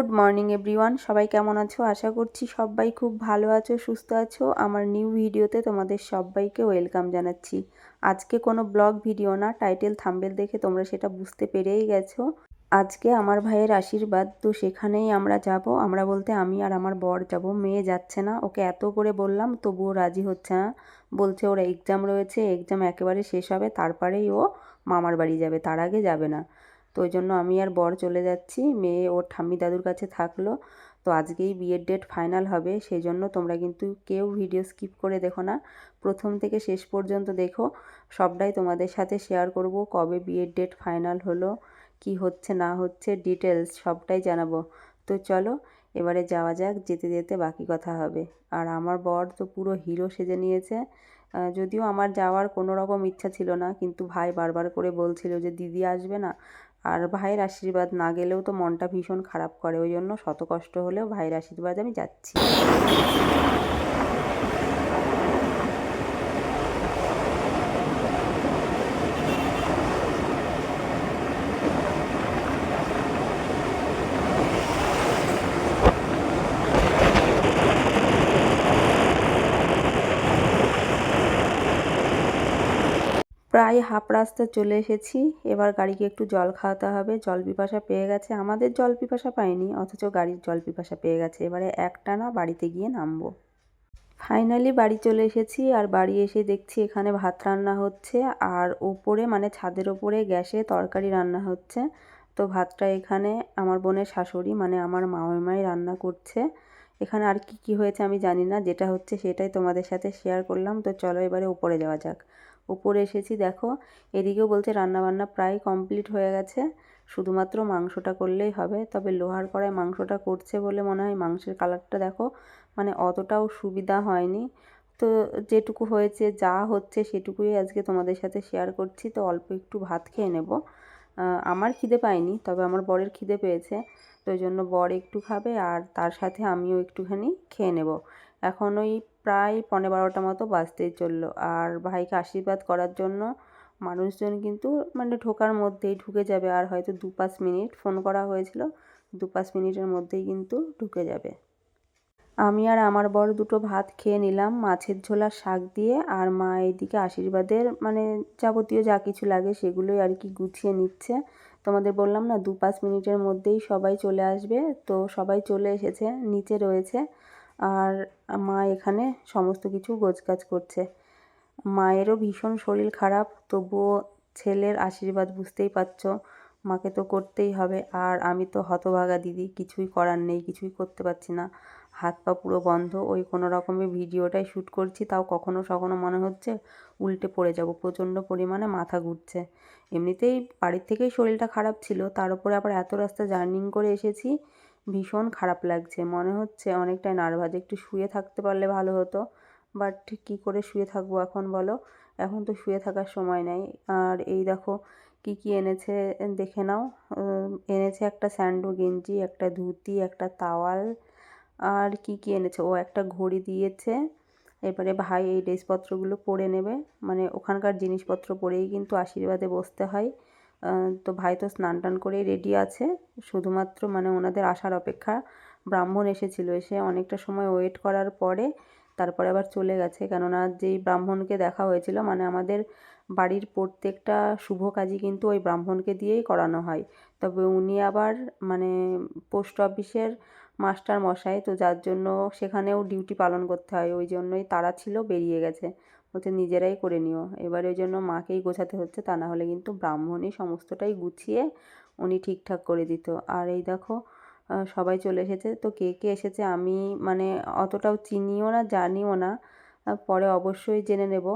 Good morning, everyone. সবাই কেমন আছো? আশা করছি সবাই খুব ভালো আছো, সুস্থ আছো। আমার নিউ ভিডিওতে তোমাদের সবাইকে ওয়েলকাম জানাচ্ছি। আজকে কোনো ব্লগ ভিডিও না, টাইটেল থাম্বেল দেখে তোমরা সেটা বুঝতে পেরেই গেছো। আজকে আমার ভাইয়ের আশীর্বাদ, তো সেখানেই আমরা যাব। আমরা বলতে আমি আর আমার বর যাব। মেয়ে যাচ্ছে না, ওকে এত করে বললাম, তবুও রাজি হচ্ছে না। বলছে ওর এক্সাম রয়েছে এক্সাম একেবারে শেষ হবে, তারপরেই ও মামার বাড়ি যাবে, তার আগে যাবে না। তো ওই জন্য আমি আর বর চলে যাচ্ছি। মেয়ে ওর ঠাম্মি দাদুর কাছে থাকল। তো আজকেই বিয়ের ডেট ফাইনাল হবে। সেই জন্য তোমরা কিন্তু কেউ ভিডিও স্কিপ করে দেখো না। প্রথম থেকে শেষ পর্যন্ত দেখো। সবটাই তোমাদের সাথে শেয়ার করব। কবে বিয়ের ডেট ফাইনাল হলো, কি হচ্ছে, না হচ্ছে ডিটেলস সবটাই জানাব। তো চলো, এবারে যাওয়া যাক। যেতে যেতে বাকি কথা হবে। আর আমার বর তো পুরো হিরো সেজে নিয়েছে। যদিও আমার যাওয়ার কোনো রকম ইচ্ছা ছিল না, কিন্তু ভাই বারবার করে বলছিল যে দিদি আসবে না। আর ভাইয়ের আশীর্বাদ না গেলেও তো মনটা ভীষণ খারাপ করে, ওই জন্য শত কষ্ট হলেও ভাইয়ের আশীর্বাদ আমি যাচ্ছি। প্রায় হাফ রাস্তা চলে এসেছি। এবার গাড়িকে একটু জল খাওয়াতে হবে। জল পিপাসা পেয়ে গেছে। আমাদের জল পিপাসা পাইনি, অথচ গাড়ির জল পিপাসা পেয়ে গেছে। এবারে একটানা বাড়িতে গিয়ে নামবো। ফাইনালি বাড়ি চলে এসেছি আর বাড়ি এসে দেখছি এখানে ভাত রান্না হচ্ছে। আর ওপরে মানে ছাদের ওপরে গ্যাসে তরকারি রান্না হচ্ছে। তো ভাতটা এখানে আমার বোনের শাশুড়ি মানে আমার মামাই রান্না করছে। এখানে আর কি কি হয়েছে আমি জানি না। যেটা হচ্ছে সেটাই তোমাদের সাথে শেয়ার করলাম। তো চলো এবারে উপরে যাওয়া যাক। উপরে এসেছি, দেখো। এদিকেও বলছে রান্নাবান্না প্রায় কমপ্লিট হয়ে গেছে। শুধুমাত্র মাংসটা করলেই হবে। তবে লোহার কড়ায় মাংসটা করছে বলে মনে হয় মাংসের কালারটা দেখো মানে অতটাও সুবিধা হয়নি। তো যেটুকু হয়েছে, যা হচ্ছে সেটুকুই আজকে তোমাদের সাথে শেয়ার করছি। তো অল্প একটু ভাত খেয়ে নেব। আমার খিদে পায়নি, তবে আমার বরের খিদে পেয়েছে। তো ওই জন্য বর একটু খাবে আর তার সাথে আমিও একটুখানি খেয়ে নেব। এখন ওই প্রায় পনেরো বারোটা মতো বাজতেই চলল। আর ভাইকে আশীর্বাদ করার জন্য মানুষজন কিন্তু মানে ঢোকার মধ্যেই ঢুকে যাবে। আর হয়তো দু পাঁচ মিনিট ফোন করা হয়েছিল দু পাঁচ মিনিটের মধ্যেই কিন্তু ঢুকে যাবে। আমি আর আমার বর দুটো ভাত খেয়ে নিলাম, মাছের ঝোলা শাক দিয়ে। আর মা এইদিকে আশীর্বাদের মানে যাবতীয় যা কিছু লাগে সেগুলোই আর কি গুছিয়ে নিচ্ছে। তোমাদের বললাম না দু পাঁচ মিনিটের মধ্যেই সবাই চলে আসবে। তো সবাই চলে এসেছে, নিচে রয়েছে। আর মা এখানে সমস্ত কিছু গোছগাছ করছে। মায়েরও ভীষণ শরীর খারাপ, তবুও ছেলের আশীর্বাদ বুঝতেই পারছ, মাকে তো করতেই হবে। আর আমি তো হতভাগা দিদি, কিছুই করার নেই, কিছুই করতে পারছি না। হাত পা পুরো বন্ধ, ওই কোনো রকমের ভিডিওটাই শ্যুট করছি, তাও কখনো সখনো মনে হচ্ছে উল্টে পড়ে যাব, প্রচণ্ড পরিমাণে মাথা ঘুরছে। এমনিতেই বাড়ির থেকেই শরীরটা খারাপ ছিল, তার উপরে আবার এত রাস্তা জার্নিং করে এসেছি ভীষণ খারাপ লাগছে। মনে হচ্ছে অনেকটাই নার্ভাস একটু শুয়ে থাকতে পারলে ভালো হতো। বাট কী করে শুয়ে থাকব এখন বলো? এখন তো শুয়ে থাকার সময় নেই। আর এই দেখো কি কি এনেছে, দেখে নাও। এনেছে একটা স্যান্ডো গেঞ্জি, একটা ধুতি, একটা তাওয়াল। আর কি কি এনেছে? ও একটা ঘড়ি দিয়েছে। এবারে ভাই এই ড্রেসপত্রগুলো পরে নেবে। মানে ওখানকার জিনিসপত্র পরেই কিন্তু আশীর্বাদে বসতে হয়। তো ভাই তো স্নান টান করেই রেডি আছে। শুধুমাত্র মানে ওনাদের আসার অপেক্ষা ব্রাহ্মণ এসেছিল। এসে অনেকটা সময় ওয়েট করার পরে তারপরে আবার চলে গেছে। কেননা যেই ব্রাহ্মণকে দেখা হয়েছিল মানে আমাদের বাড়ির প্রত্যেকটা শুভ কাজই কিন্তু ওই ব্রাহ্মণকে দিয়েই করানো হয়। তবে উনি আবার মানে পোস্ট অফিসের মাস্টার মশাই, তো যার জন্য সেখানেও ডিউটি পালন করতে হয়। ওই জন্যই তারা ছিল, বেরিয়ে গেছে। বলছে নিজেরাই করে নিও। এবার ওই জন্য মাকেই গোছাতে হচ্ছে, তা না হলে কিন্তু ব্রাহ্মণই সমস্তটাই গুছিয়ে উনি ঠিকঠাক করে দিত। আর এই দেখো সবাই চলে এসেছে। তো কে কে এসেছে আমি মানে অতটাও চিনিও না, জানিও না। পরে অবশ্যই জেনে নেব।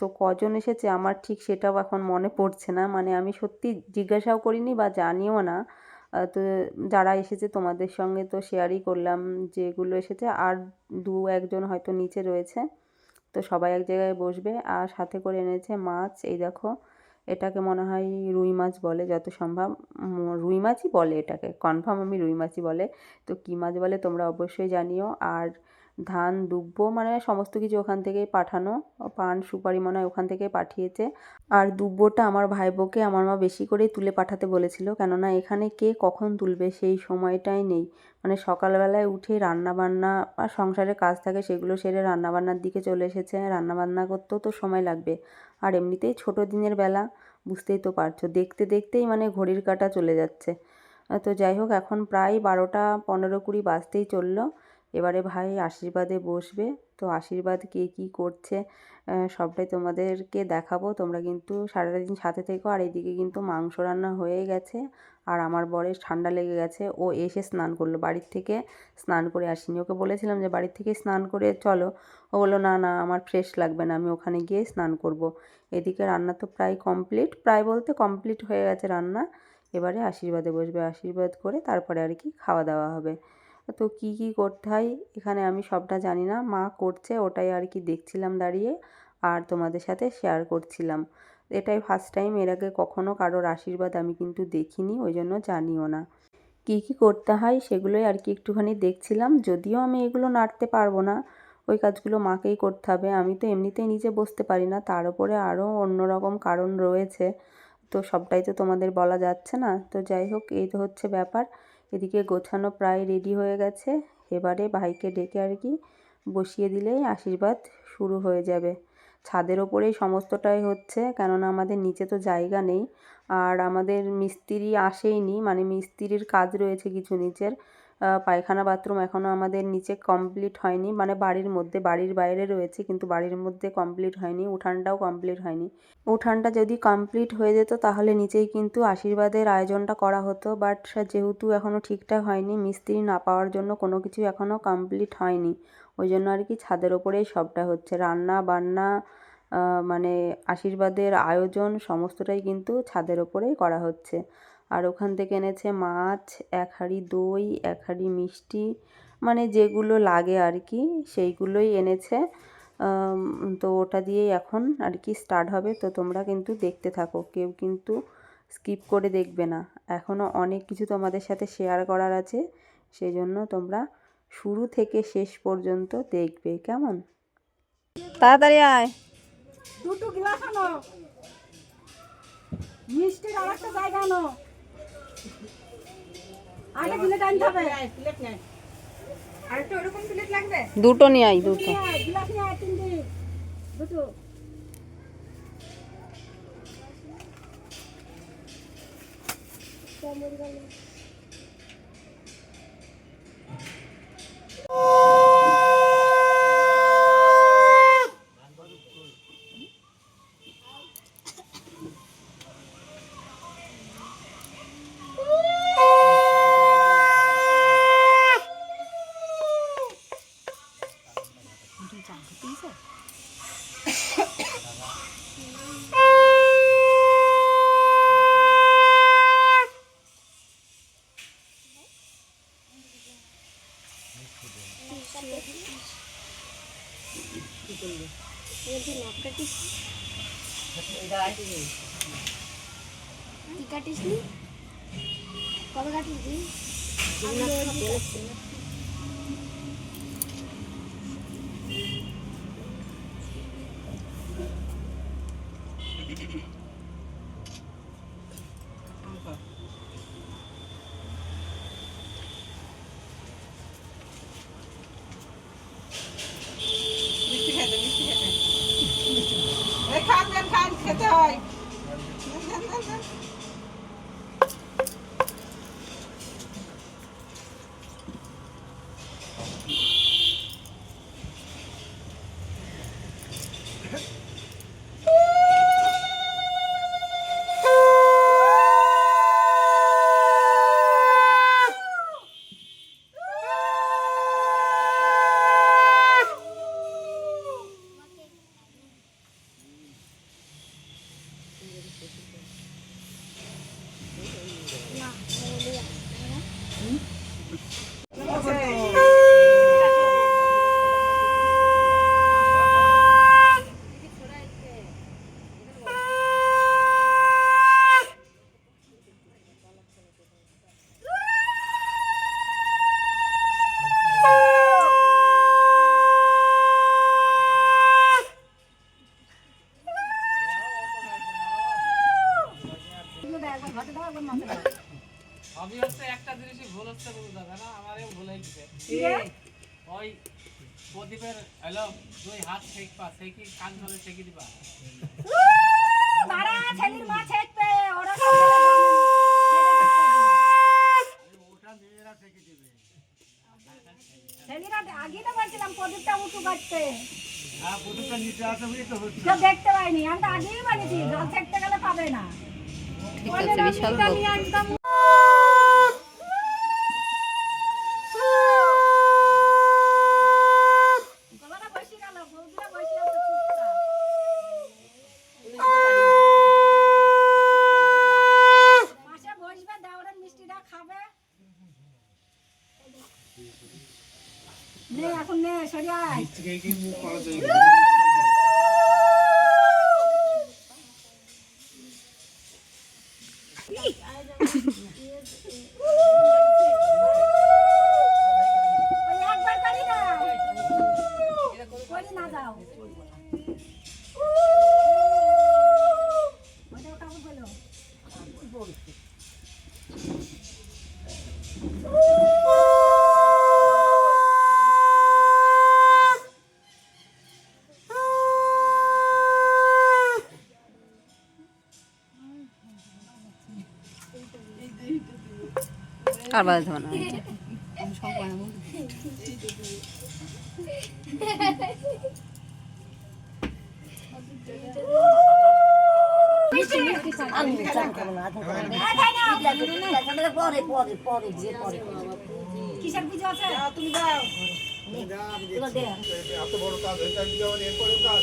তো কজন এসেছে আমার ঠিক সেটাও এখন মনে পড়ছে না। মানে আমি সত্যি জিজ্ঞাসাও করিনি বা জানিও না। তো যারা এসেছে তোমাদের সঙ্গে তো শেয়ারই করলাম যেগুলো এসেছে। আর দু একজন হয়তো নিচে রয়েছে। তো সবাই এক জায়গায় বসবে আর সাথে করে এনেছে মাছ। এই দেখো, এটাকে মনে হয় রুই মাছ বলে যত সম্ভব। রুই মাছই বলে এটাকে। কনফার্ম আমি রুই মাছই বলে। তো কী মাছ বলে তোমরা অবশ্যই জানিও। আর ধান দুব্বো মানে সমস্ত কিছু ওখান থেকেই পাঠানো। পান সুপারি মনে হয় ওখান থেকেই পাঠিয়েছে। আর দুব্বোটা আমার ভাইবোকে আমার মা বেশি করেই তুলে পাঠাতে বলেছিল, কেননা এখানে কে কখন তুলবে সেই সময়টাই নেই। মানে সকালবেলায় উঠে রান্না বান্না আর সংসারের কাজ থাকে সেগুলো সেরে রান্না বান্নার দিকে চলে এসেছে। রান্না বান্না করতেও তো সময় লাগবে। আর এমনিতেই ছোটো দিনের বেলা, বুঝতেই তো পারছ। দেখতে দেখতেই মানে ঘড়ির কাটা চলে যাচ্ছে। তো যাই হোক, এখন প্রায় বারোটা পনেরো কুড়ি বাজতেই চলল। এবারে ভাই আশীর্বাদে বসবে। তো আশীর্বাদ কে কী করছে সবটাই তোমাদেরকে দেখাবো। তোমরা কিন্তু সারাটা দিন সাথে থেকো। আর এদিকে কিন্তু মাংস রান্না হয়ে গেছে। আর আমার বরের ঠান্ডা লেগে গেছে। ও এসে স্নান করল। বাড়ির থেকে স্নান করে আসিনি। ওকে বলেছিলাম যে, বাড়ির থেকে স্নান করে চলো। ও বলল, না না, আমার ফ্রেশ লাগবে না। আমি ওখানে গিয়ে স্নান করব। এদিকে রান্না তো প্রায় কমপ্লিট প্রায় বলতে কমপ্লিট হয়ে গেছে রান্না। এবারে আশীর্বাদে বসবে। আশীর্বাদ করে তারপরে আর কি খাওয়া দাওয়া হবে। তো কি কি করতে হয় এখানে আমি সবটা জানি না। মা করছে, ওটাই আর কি দেখছিলাম দাঁড়িয়ে আর তোমাদের সাথে শেয়ার করছিলাম। এটাই ফার্স্ট টাইম এর আগে কখনো কারোর আশীর্বাদ আমি কিন্তু দেখিনি, ওই জন্য জানিও না। কী কী করতে হয় সেগুলোই আর কি একটুখানি দেখছিলাম, যদিও আমি এগুলো নাড়তে পারব না। ওই কাজগুলো মাকেই করতে হবে, আমি তো এমনিতেই নিজে বসতে পারি না, তার উপরে আরও অন্যরকম কারণ রয়েছে। তো সবটাই তো তোমাদের বলা যাচ্ছে না। তো যাই হোক, এই তো হচ্ছে ব্যাপার। এদিকে গোছানো প্রায় রেডি হয়ে গেছে। এবারে ভাইকে ডেকে আর কি বসিয়ে দিলেই আশীর্বাদ শুরু হয়ে যাবে। ছাদের ওপরেই সমস্তটাই হচ্ছে, কেননা আমাদের নিচে তো জায়গা নেই। আর আমাদের মিস্ত্রি আসেইনি মানে মিস্ত্রির কাজ রয়েছে কিছু নিচের। পায়খানা বাথরুম এখনও আমাদের নিচে কমপ্লিট হয়নি। মানে বাড়ির মধ্যে, বাড়ির বাইরে রয়েছে কিন্তু বাড়ির মধ্যে কমপ্লিট হয়নি, উঠানটাও কমপ্লিট হয়নি। উঠানটা যদি কমপ্লিট হয়ে যেত তাহলে নিচেই কিন্তু আশীর্বাদের আয়োজনটা করা হতো। বাট যেহেতু এখনও ঠিকঠাক হয়নি, মিস্ত্রি না পাওয়ার জন্য কোনো কিছু এখনও কমপ্লিট হয়নি। ওই জন্য আর কি ছাদের ওপরেই সবটা হচ্ছে। রান্না বান্না মানে আশীর্বাদের আয়োজন সমস্তটাই কিন্তু ছাদের ওপরেই করা হচ্ছে। আর ওখান থেকে এনেছে মাছ, এক হাঁড়ি দই, এক হাঁড়ি মিষ্টি মানে যেগুলো লাগে আর কি, সেইগুলোই এনেছে। তো ওটা দিয়েই এখন আর কি স্টার্ট হবে। তো তোমরা কিন্তু দেখতে থাকো, কেউ কিন্তু স্কিপ করে দেখবে না। এখনও অনেক কিছু তোমাদের সাথে শেয়ার করার আছে সেই জন্য তোমরা শুরু থেকে শেষ পর্যন্ত দেখবে। কেমন? তাড়াতাড়ি আয়। দুটো গ্লাস আনো। মিষ্টির আর একটা জায়গা আনো। দুটো নিয়ে আয় দুটো। দুটো কি কাটিস নি কবে কাটিস নি মিষ্টি খেতে মিষ্টি খেতে এই খান খান খান খেতে হয় করে ঠেকে দিবা কার বাজাতে পারে কিসের পুজো আছে? তুমি যাও এত বড় কাজ হয়েছে আমি যাওয়ার এরপরেও কাজ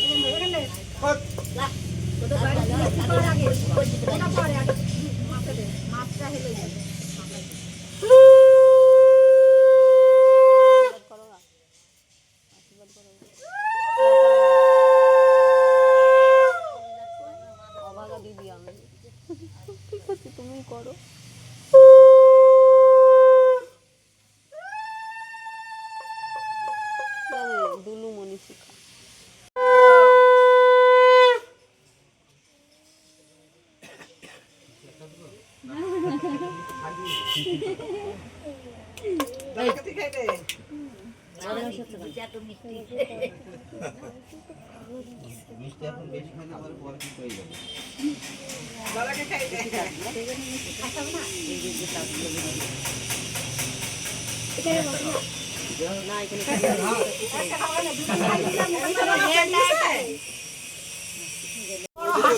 হয়ে।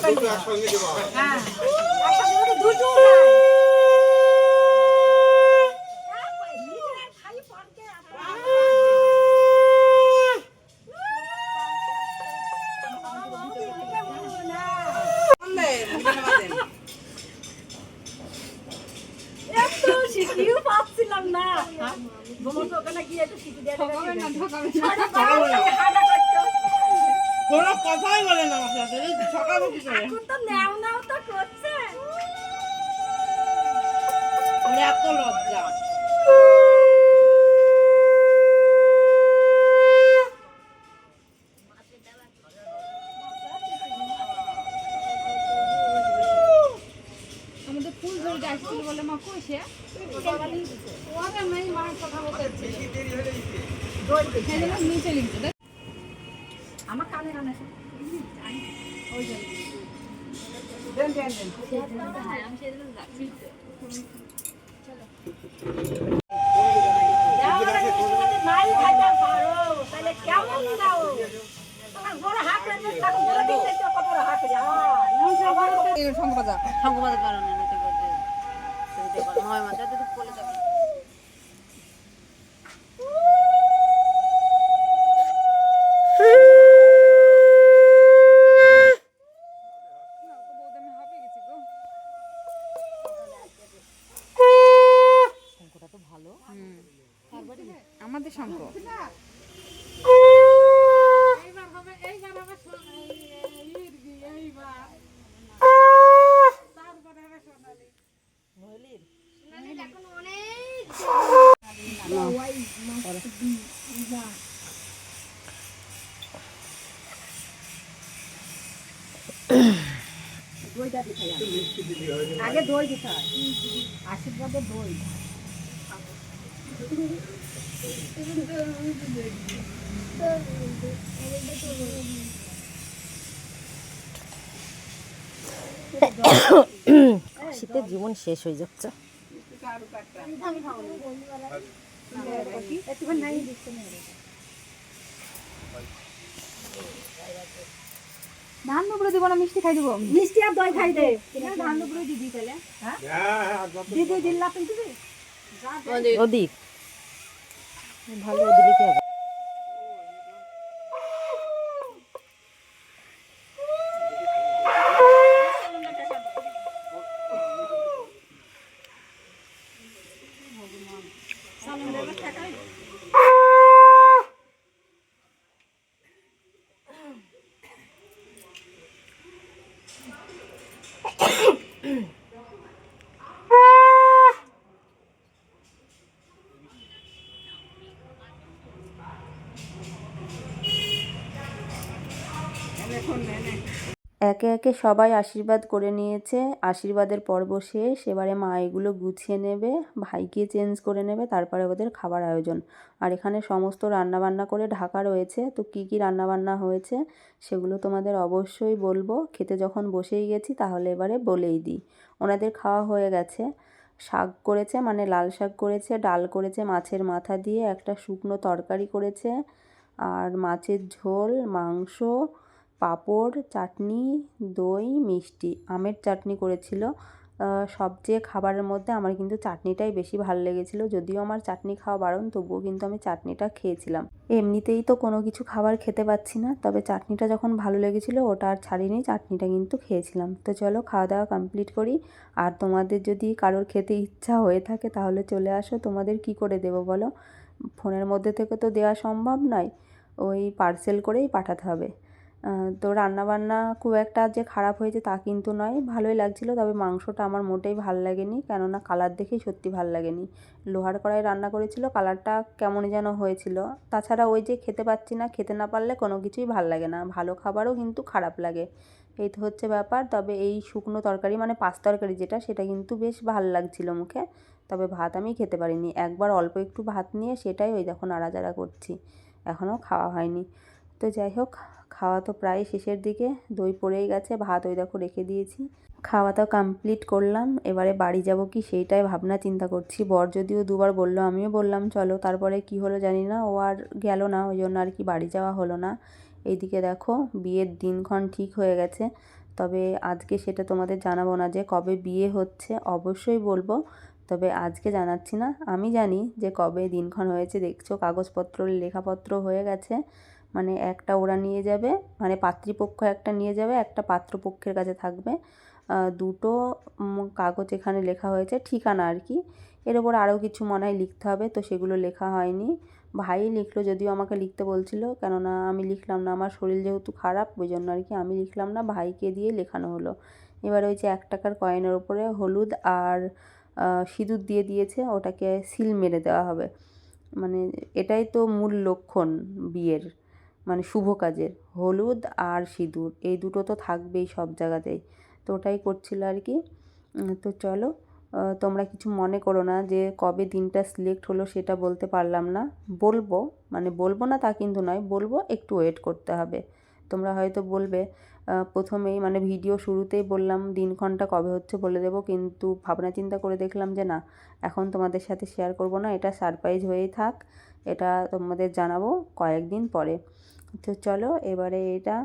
যাবে একসঙ্গে দেওয়া নিচে লিখছে আমার কানে কানে ওই জন্য দেন দেন সংবাদ সংবাদ কারণে নয় মাত্রা তো যাবে আগে দই দিতে হয়। আশীর্বাদে দই। শীতের জীবন শেষ হয়ে যাচ্ছে। একটু দিচ্ছে। ধান দুপুরে দিব না মিষ্টি খাই দিব? মিষ্টি আর দই খাই দে। ধান দুপুরে দিদি তাহলে দিদি দিল্লা তুই দিবি অদিত ভালো দিলে কি হবে একে একে সবাই আশীর্বাদ করে নিয়েছে। আশীর্বাদের পর্ব শেষ। এবারে মা এগুলো গুছিয়ে নেবে, ভাইকে চেঞ্জ করে নেবে, তারপরে ওদের খাবার আয়োজন। আর এখানে সমস্ত রান্নাবান্না করে ঢাকা রয়েছে। তো কী কী রান্নাবান্না হয়েছে সেগুলো তোমাদের অবশ্যই বলব। খেতে যখন বসেই গেছি তাহলে এবারে বলেই দিই। ওনাদের খাওয়া হয়ে গেছে। শাক করেছে মানে লাল শাক করেছে, ডাল করেছে, মাছের মাথা দিয়ে একটা শুকনো তরকারি করেছে। আর মাছের ঝোল, মাংস পাঁপড়, চাটনি, দই, মিষ্টি। আমের চাটনি করেছিল। সবচেয়ে খাবারের মধ্যে আমার কিন্তু চাটনিটাই বেশি ভালো লেগেছিল। যদিও আমার চাটনি খাওয়া বারণ, তবুও কিন্তু আমি চাটনিটা খেয়েছিলাম। এমনিতেই তো কোনো কিছু খাবার খেতে পাচ্ছি না, তবে চাটনিটা যখন ভালো লেগেছিল, ওটা আর ছাড়িনি, চাটনিটা কিন্তু খেয়েছিলাম। তো চলো, খাওয়া দাওয়া কমপ্লিট করি। আর তোমাদের যদি কারোর খেতে ইচ্ছা হয়ে থাকে, তাহলে চলে আসো। তোমাদের কি করে দেবো বলো? ফোনের মধ্যে থেকে তো দেওয়া সম্ভব নয়। ওই পার্সেল করেই পাঠাতে হবে। তো রান্নাবান্না খুব একটা যে খারাপ হয়েছে তা কিন্তু নয়। ভালোই লাগছিল, তবে মাংসটা আমার মোটেই ভালো লাগেনি, কেননা কালার দেখেই সত্যি ভালো লাগেনি। লোহার কড়াই রান্না করেছিল, কালারটা কেমনই যেন হয়েছিল। তাছাড়া ওই যে খেতে পাচ্ছি না, খেতে না পারলে কোনো কিছুই ভালো লাগে না। ভালো খাবারও কিন্তু খারাপ লাগে। এই তো হচ্ছে ব্যাপার, তবে এই শুকনো তরকারি মানে পাঁচ তরকারি যেটা, সেটা কিন্তু বেশ ভালো লাগছিল মুখে। তবে ভাত আমি খেতে পারিনি। একবার অল্প একটু ভাত নিয়ে সেটাই ওই দেখো নাড়াচাড়া করছি। এখনও খাওয়া হয়নি। তো যাই হোক, খাওয়া তো প্রায় শেষের দিকে। দই পড়েই গেছে, ভাত ওই দেখো রেখে দিয়েছি। খাওয়া তো কমপ্লিট করলাম, এবারে বাড়ি যাব কি সেইটাই ভাবনা, চিন্তা করছি। বর যদিও দুবার বলল, আমিও বললাম, চলো, তারপরে কি হলো জানি না। ও আর গেল না, ওই জন্য আর কি বাড়ি যাওয়া হলো না। এইদিকে দেখো, বিয়ের দিনক্ষণ ঠিক হয়ে গেছে। তবে আজকে সেটা তোমাদের জানাব না যে কবে বিয়ে হচ্ছে, অবশ্যই বলব। তবে আজকে জানাচ্ছি না, আমি জানি যে কবে দিনক্ষণ হয়েছে। দেখছ, কাগজপত্র, লেখাপত্র হয়ে গেছে। মানে একটা ওরা নিয়ে যাবে মানে পাত্রীপক্ষ একটা নিয়ে যাবে, একটা পাত্রপক্ষের কাছে থাকবে। দুটো কাগজ এখানে লেখা হয়েছে, ঠিকানা আর কি। এর ওপর আরও কিছু মনে হয় লিখতে হবে, তো সেগুলো লেখা হয়নি। ভাই লিখলো যদিও আমাকে লিখতে বলছিল, কেননা আমি লিখলাম না, আমার শরীর যেহেতু খারাপ, ওই জন্য আর কি আমি লিখলাম না, ভাইকে দিয়ে লেখানো হলো। এবার ওই যে এক টাকার কয়েনের ওপরে হলুদ আর সিঁদুর দিয়ে দিয়েছে, ওটাকে সিল মেরে দেওয়া হবে। মানে এটাই তো মূল লক্ষণ বিয়ের। মানে শুভ কাজের, হলুদ আর সিঁদুর, এই দুটো তো থাকবেই সব জায়গাতেই। তো ওটাই করছিল আর কি। তো চলো তোমরা কিছু মনে করো না যে কবে দিনটা সিলেক্ট হলো সেটা বলতে পারলাম না। বলব মানে বলব না তা কিন্তু নয়, বলব একটু ওয়েট করতে হবে। তোমরা হয়তো বলবে প্রথমেই মানে ভিডিও শুরুতেই বললাম দিনক্ষণটা কবে হচ্ছে বলে দেবো, কিন্তু ভাবনা চিন্তা করে দেখলাম যে না, এখন তোমাদের সাথে শেয়ার করব না, এটা সারপ্রাইজ হয়েই থাক, এটা তোমাদের জানাব কয়েকদিন পরে। তো চলো, এবারে এটা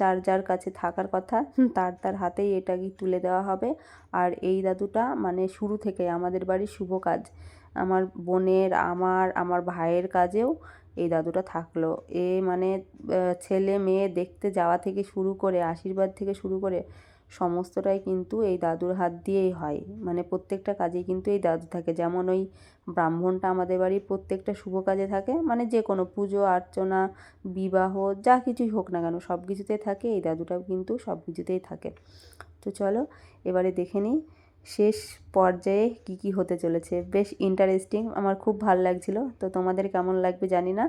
যার যার কাছে থাকার কথা, তার তার হাতেই এটা কি তুলে দেওয়া হবে। আর এই দাদুটা মানে শুরু থেকে আমাদের বাড়ির শুভ কাজ। আমার বোনের, আমার আমার ভাইয়ের কাজেও এই দাদুটা থাকল। এ মানে ছেলে মেয়ে দেখতে যাওয়া থেকে শুরু করে, আশীর্বাদ থেকে শুরু করে সমস্তটাই কিন্তু এই দাদুর হাত দিয়েই হয়। মানে প্রত্যেকটা কাজেই কিন্তু এই দাদু থাকে। যেমন ওই ব্রাহ্মণটা আমাদের বাড়ির প্রত্যেকটা শুভ কাজে থাকে। মানে যে কোনো পুজো অর্চনা বিবাহ, যা কিছুই হোক না কেন, সব কিছুতেই থাকে। এই দাদুটাও কিন্তু সব কিছুতেই থাকে। তো চলো, এবারে দেখে নিই শেষ পর্যায়ে কি কি হতে চলেছে। বেশ ইন্টারেস্টিং আমার খুব ভালো লাগছিল। তো তোমাদের কেমন লাগবে জানি না।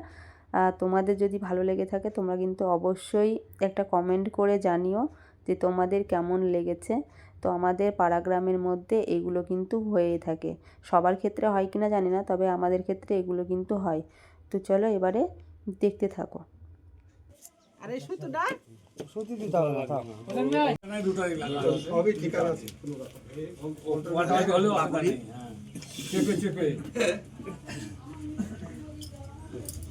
তোমাদের যদি ভালো লেগে থাকে, তোমরা কিন্তু অবশ্যই একটা কমেন্ট করে জানিও। যে তোমাদের কেমন লেগেছে তো আমাদের পাড়া গ্রামের মধ্যে এগুলো কিন্তু হয়েই থাকে। সবার ক্ষেত্রে হয় কি না জানি না তবে আমাদের ক্ষেত্রে এগুলো কিন্তু হয়। তো চলো এবারে দেখতে থাকো। আর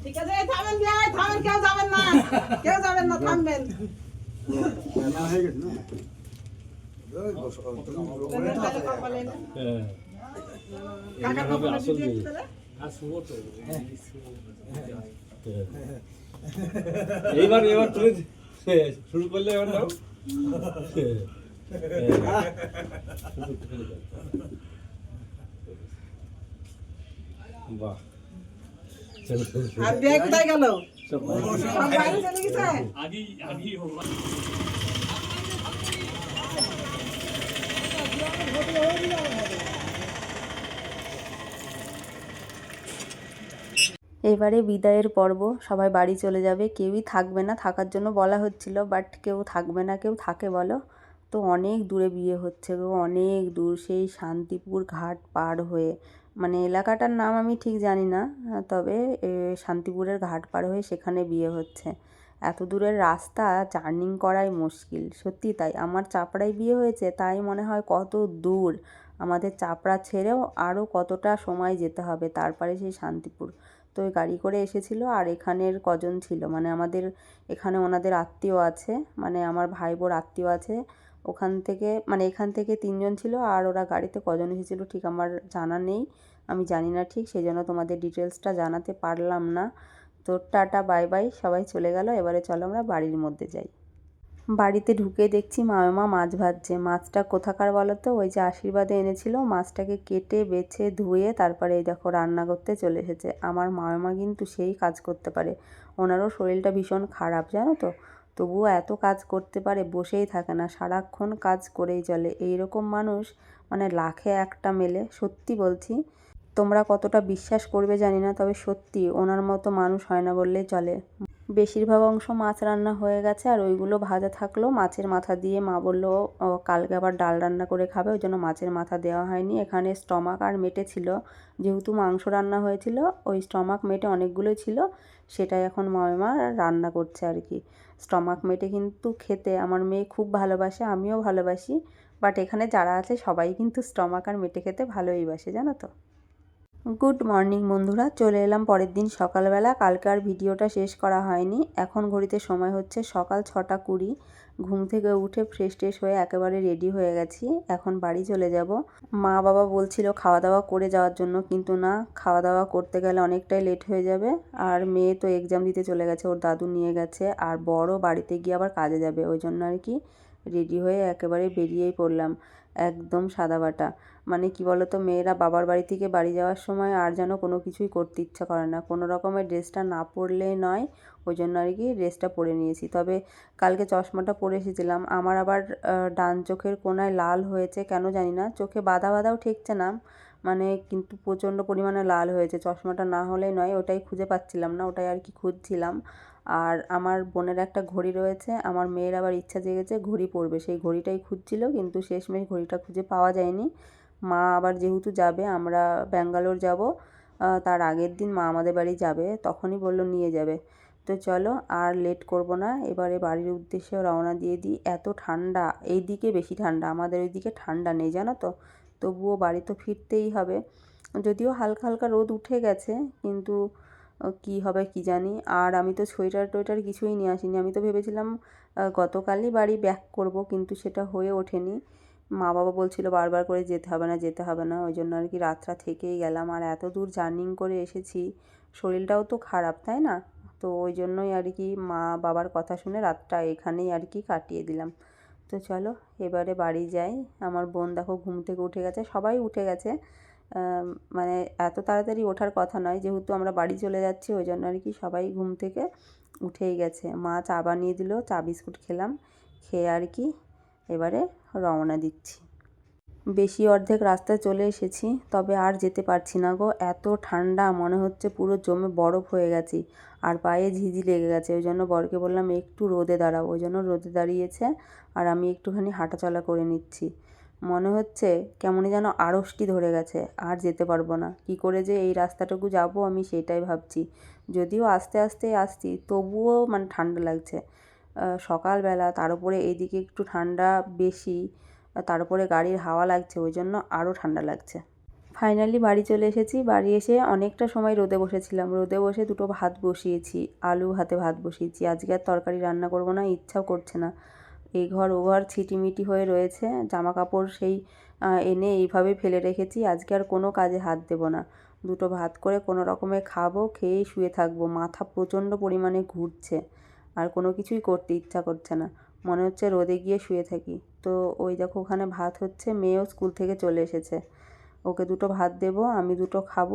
ঠিক আছে থামেন ভাই থামেন কেউ যাবেন না। কেউ যাবেন না থামবেন। এইবার এবার তুমি শুরু করলে এবার নাও। বাহ। আর বিয়ে কোথায় গেল? এবারে বিদায়ের পর্ব, সবাই বাড়ি চলে যাবে, কেউই থাকবে না, থাকার জন্য বলা হচ্ছিল বাট কেউ থাকবে না, কেউ থাকে বলো। তো অনেক দূরে বিয়ে হচ্ছে গো, অনেক দূর, সেই শান্তিপুর ঘাট পার হয়ে। মানে এলাকাটার নাম আমি ঠিক জানি না, তবে শান্তিপুরের ঘাট পার হয়ে সেখানে বিয়ে হচ্ছে। এত দূরের রাস্তা জার্নিং করাই মুশকিল, সত্যি তাই। আমার চাপড়ায় বিয়ে হয়েছে, তাই মনে হয় কত দূর। আমাদের চাপড়া ছেড়েও আরও কতটা সময় যেতে হবে, তারপরে সেই শান্তিপুর। তো ওই গাড়ি করে এসেছিল আর এখানের কজন ছিল মানে আমাদের এখানে ওনাদের আত্মীয় আছে মানে আমার ভাই বোর আত্মীয় আছে ওখান থেকে মানে এখান থেকে তিনজন ছিল আর ওরা গাড়িতে কজন এসেছিল ঠিক আমার জানা নেই, আমি জানি না ঠিক সেই জন্য তোমাদের ডিটেলসটা জানাতে পারলাম না। তো টাটা, বাই বাই, সবাই চলে গেল, এবারে চলো আমরা বাড়ির মধ্যে যাই। বাড়িতে ঢুকে দেখছি মামা মাছ ভাজছে, মাছটা কোথাকার বলো তো ওই যে আশীর্বাদে এনেছিল, মাছটাকে কেটে, বেছে, ধুয়ে তারপরে এই দেখো রান্না করতে চলে এসেছে। আমার মামা কিন্তু সেই কাজ করতে পারে, ওনারও শরীরটা ভীষণ খারাপ, জানো তো? তবুও এত কাজ করতে পারে, বসেই থাকে না, সারাক্ষণ কাজ করেই চলে। এইরকম মানুষ মানে লাখে একটা মেলে, সত্যি বলছি। তোমরা কতটা বিশ্বাস করবে জানি না, তবে সত্যি, ওনার মতো মানুষ হয় না বললেই চলে। বেশিরভাগ অংশ মাছ রান্না হয়ে গেছে আর ওইগুলো ভাজা থাকল। মাছের মাথা দিয়ে মা বলল কালকে আবার ডাল রান্না করে খাবে, ওই জন্য মাছের মাথা দেওয়া হয়নি। এখানে স্টমাক আর মেটে ছিল। যেহেতু মাংস রান্না হয়েছিল, ওই স্টমাক মেটে অনেকগুলোই ছিল, সেটাই এখন মামা রান্না করছে আর কি। স্টমাক মেটে কিন্তু খেতে আমার মেয়ে খুব ভালোবাসে, আমিও ভালোবাসি। বাট এখানে যারা আছে, সবাই কিন্তু স্টমাক আর মেটে খেতে ভালোই বাসে, জানো তো? গুড মর্নিং বন্ধুরা, চলে এলাম পরের দিন সকালবেলা। কালকে আর ভিডিওটা শেষ করা হয়নি। এখন ঘড়িতে সময় হচ্ছে সকাল ছটা কুড়ি। ঘুম থেকে উঠে ফ্রেশ ট্রেশ হয়ে একেবারে রেডি হয়ে গেছি। এখন বাড়ি চলে যাব। মা বাবা বলছিল খাওয়া দাওয়া করে যাওয়ার জন্য, কিন্তু না খাওয়া দাওয়া করতে গেলে অনেকটাই লেট হয়ে যাবে। আর মেয়ে তো এক্সাম দিতে চলে গেছে, ওর দাদু নিয়ে গেছে। আর বড় বাড়িতে গিয়ে আবার কাজে যাবে, ওই জন্য আর কি রেডি হয়ে একেবারে বেরিয়েই পড়লাম। একদম সাদা বাটা। মানে কি বলতো, মেয়েরা বাবার বাড়ি থেকে বাড়ি যাওয়ার সময় আর যেন কোনো কিছুই করতে ইচ্ছা করে না। কোনো রকমের ড্রেসটা না পরলে নয়, ওই জন্য আর কি ড্রেসটা পরে নিয়েছি। তবে কালকে চশমাটা পরে এসেছিলাম। আমার আবার ডান চোখের কোনায় লাল হয়েছে, কেন জানি না। চোখে বাধা বাধাও ঠেকছে না। মানে কিন্তু প্রচণ্ড পরিমাণে লাল হয়েছে। চশমাটা না হলেই নয়, ওটাই খুঁজে পাচ্ছিলাম না, ওটাই আর কি খুঁজছিলাম। আর আমার বোনের একটা ঘড়ি রয়েছে, আমার মেয়ের আবার ইচ্ছা জেগেছে ঘড়ি পরবে। সেই ঘড়িটাই খুঁজছিল, কিন্তু শেষমেশ ঘড়িটা খুঁজে পাওয়া যায়নি। মা আবার যেহেতু যাবে, আমরা ব্যাঙ্গালোর যাব তার আগের দিন মা আমাদের বাড়ি যাবে, তখনই বলল নিয়ে যাবে। তো চলো, আর লেট করব না, এবারে বাড়ির উদ্দেশ্যে রওনা দিয়ে দিই। এত ঠান্ডা, এই দিকে বেশি ঠান্ডা, আমাদের ওইদিকে ঠান্ডা নেই, জানো তো? তবুও বাড়ি তো ফিরতেই হবে। যদিও হালকা হালকা রোদ উঠে গেছে, কিন্তু কি হবে কি জানি। আর আমি তো সোয়েটার টোয়েটার কিছুই নিয়ে আসিনি। আমি তো ভেবেছিলাম গতকালই বাড়ি ব্যাক করব, কিন্তু সেটা হয়ে ওঠেনি। মা বাবা বলছিল, বারবার করে যেতে হবে না, যেতে হবে না। ওই জন্য আর কি রাতটা থেকেই গেলাম। আর এত দূর জার্নিং করে এসেছি, শরীরটাও তো খারাপ, তাই না? তো ওই জন্যই আর কি মা বাবার কথা শুনে রাতটা এখানেই আর কি কাটিয়ে দিলাম। তো চলো, এবারে বাড়ি যাই। আমার বোন দেখো ঘুম থেকে উঠে গেছে, সবাই উঠে গেছে। মানে এত তাড়াতাড়ি ওঠার কথা নয়, যেহেতু আমরা বাড়ি চলে যাচ্ছি, ওই জন্য আর কি সবাই ঘুম থেকে উঠেই গেছে। মা চা বানিয়ে দিল, চা বিস্কুট খেলাম, খেয়ে আর কি এবারে রওনা দিচ্ছি। বেশি অর্ধেক রাস্তায় চলে এসেছি, তবে আর যেতে পারছি না গো। এত ঠান্ডা, মনে হচ্ছে পুরো জমে বরফ হয়ে গেছি, আর পায়ে ঝিঝি লেগে গেছে। ওই জন্য বরকে বললাম, একটু রোদে দাঁড়াও। ওই জন্য রোদে দাঁড়িয়েছে, আর আমি একটুখানি হাঁটাচলা করে নিচ্ছি। মনে হচ্ছে কেমনই যেন আড়ষ্টি ধরে গেছে, আর যেতে পারব না। কি করে যে এই রাস্তাটুকু যাব আমি সেটাই ভাবছি। যদিও আস্তে আস্তে আসছি, তবুও মানে ঠান্ডা লাগছে। সকালবেলা, তার উপরে এইদিকে একটু ঠান্ডা বেশি, তার উপরে গাড়ির হাওয়া লাগছে, ওই জন্য আরও ঠান্ডা লাগছে। ফাইনালি বাড়ি চলে এসেছি। বাড়ি এসে অনেকটা সময় রোদে বসেছিলাম। রোদে বসে দুটো ভাত বসিয়েছি, আলু হাতে ভাত বসিয়েছি। আজকে আর তরকারি রান্না করব না, ইচ্ছাও করছে না। এই ঘর, ও ঘর ছিটিমিটি হয়ে রয়েছে। জামা কাপড় সেই এনে এইভাবে ফেলে রেখেছি। আজকে আর কোনো কাজে হাত দেবো না। দুটো ভাত করে কোনো রকমে খাব খেয়েই শুয়ে থাকব। মাথা প্রচণ্ড পরিমাণে ঘুরছে। আর কোনো কিছুই করতে ইচ্ছা করছে না। মনে হচ্ছে রোদে গিয়ে শুয়ে থাকি। তো ওই দেখো ওখানে ভাত হচ্ছে। মেয়েও স্কুল থেকে চলে এসেছে। ওকে দুটো ভাত দেবো, আমি দুটো খাব।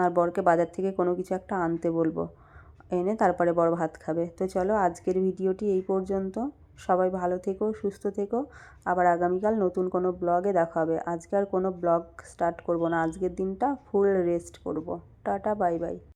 আর বরকে বাজার থেকে কোনো কিছু একটা আনতে বলব। এনে তারপরে বড় ভাত খাবে। তো চলো আজকের ভিডিওটি এই পর্যন্ত। সবাই ভালো থেকো, সুস্থ থেকো। আবার আগামীকাল নতুন কোনো ব্লগে দেখা হবে। আজকে আর কোনো ব্লগ স্টার্ট করব না। আজকের দিনটা ফুল রেস্ট করব। Tata bye bye